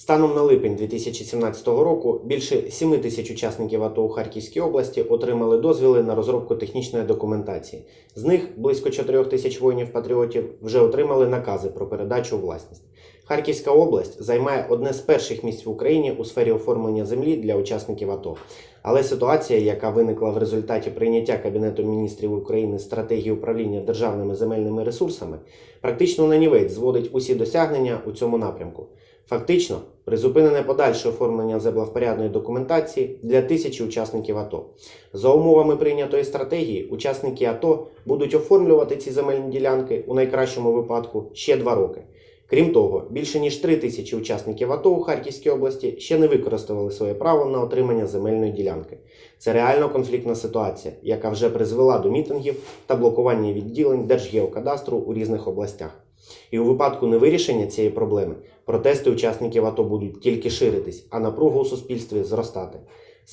Станом на липень 2017 року більше 7 тисяч учасників АТО у Харківській області отримали дозвіли на розробку технічної документації. З них близько 4 тисяч воїнів-патріотів вже отримали накази про передачу у власність. Харківська область займає одне з перших місць в Україні у сфері оформлення землі для учасників АТО. Але ситуація, яка виникла в результаті прийняття Кабінетом міністрів України стратегії управління державними земельними ресурсами, практично на нівець зводить усі досягнення у цьому напрямку. Фактично, призупинене подальше оформлення землевпорядної документації для тисячі учасників АТО. За умовами прийнятої стратегії, учасники АТО будуть оформлювати ці земельні ділянки у найкращому випадку ще два роки. Крім того, більше ніж три тисячі учасників АТО у Харківській області ще не використовували своє право на отримання земельної ділянки. Це реально конфліктна ситуація, яка вже призвела до мітингів та блокування відділень Держгеокадастру у різних областях. І у випадку невирішення цієї проблеми протести учасників АТО будуть тільки ширитись, а напруга у суспільстві зростати.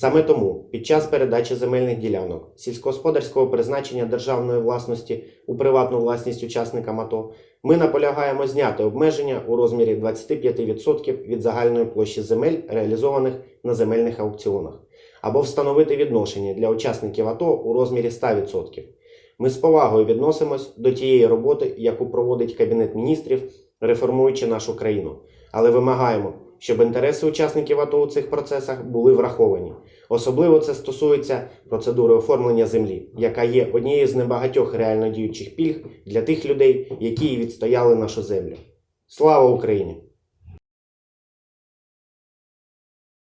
Саме тому під час передачі земельних ділянок сільськогосподарського призначення державної власності у приватну власність учасникам АТО ми наполягаємо зняти обмеження у розмірі 25% від загальної площі земель, реалізованих на земельних аукціонах, або встановити відношення для учасників АТО у розмірі 100%. Ми з повагою відносимось до тієї роботи, яку проводить Кабінет міністрів, реформуючи нашу країну, але вимагаємо, щоб інтереси учасників АТО у цих процесах були враховані. Особливо це стосується процедури оформлення землі, яка є однією з небагатьох реально діючих пільг для тих людей, які відстояли нашу землю. Слава Україні!